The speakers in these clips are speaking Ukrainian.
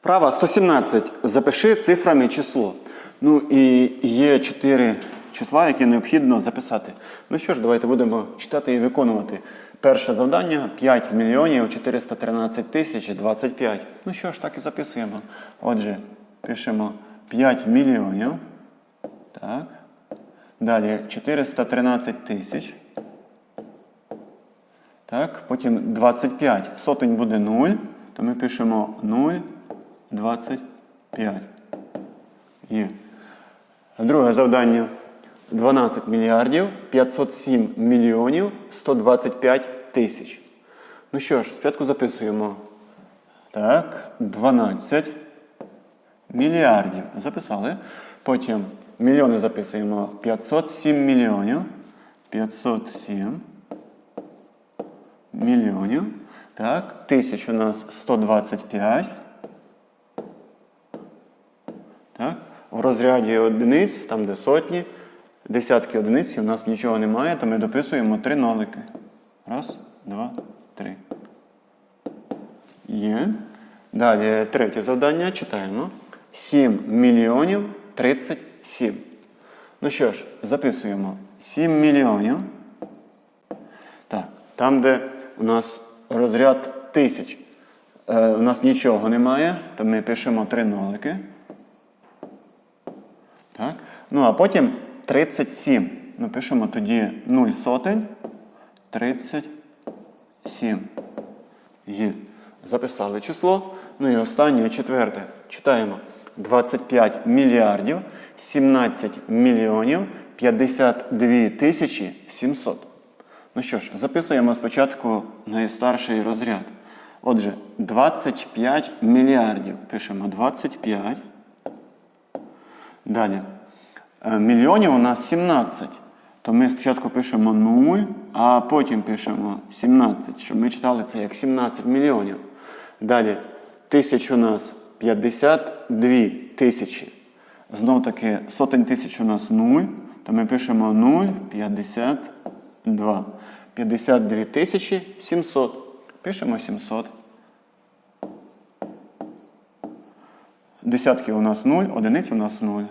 Вправа 117. Запиши цифрами число. Ну і є чотири числа, які необхідно записати. Ну що ж, давайте будемо читати і виконувати. Перше завдання 5 мільйонів 413 тисяч 25. Ну що ж, так і записуємо. Отже, пишемо 5 мільйонів. Так. Далі 413 тисяч. Так, потім 25. Сотень буде 0, то ми пишемо 0, 25. Є. Друге завдання. 12 мільярдів 507 мільйонів 125 тисяч. Ну що ж, спочатку записуємо. Так, 12 мільярдів. Записали. Потім мільйони записуємо 507 мільйонів. 507 мільйонів. Так, тисяч у нас 125. В розряді одиниць, там де сотні, десятки одиниць, і у нас нічого немає, то ми дописуємо три нолики. Раз, два, три. Є. Далі третє завдання читаємо. 7 мільйонів 37. Ну що ж, записуємо 7 мільйонів. Так, там, де у нас розряд тисяч, е, у нас нічого немає, то ми пишемо три нолики. Ну, а потім 37. Ну, пишемо тоді 0 сотень. 37. Є. Записали число. Ну і останнє четверте. Читаємо. 25 мільярдів 17 мільйонів 52 тисячі 700. Ну що ж, записуємо спочатку найстарший розряд. Отже, 25 мільярдів. Пишемо 25. Далі. Е, Мільйонів у нас 17. То ми спочатку пишемо 0, а потім пишемо 17, щоб ми читали це як 17 мільйонів. Далі тисяч у нас 52 тисячі. Знов таки сотень тисяч у нас 0, то ми пишемо 0, 52. 52 тисячі 700. Пишемо 700. Десятки у нас 0, одиниць у нас 0.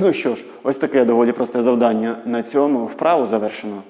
Ну що ж, ось таке доволі просте завдання на цьому вправу завершено.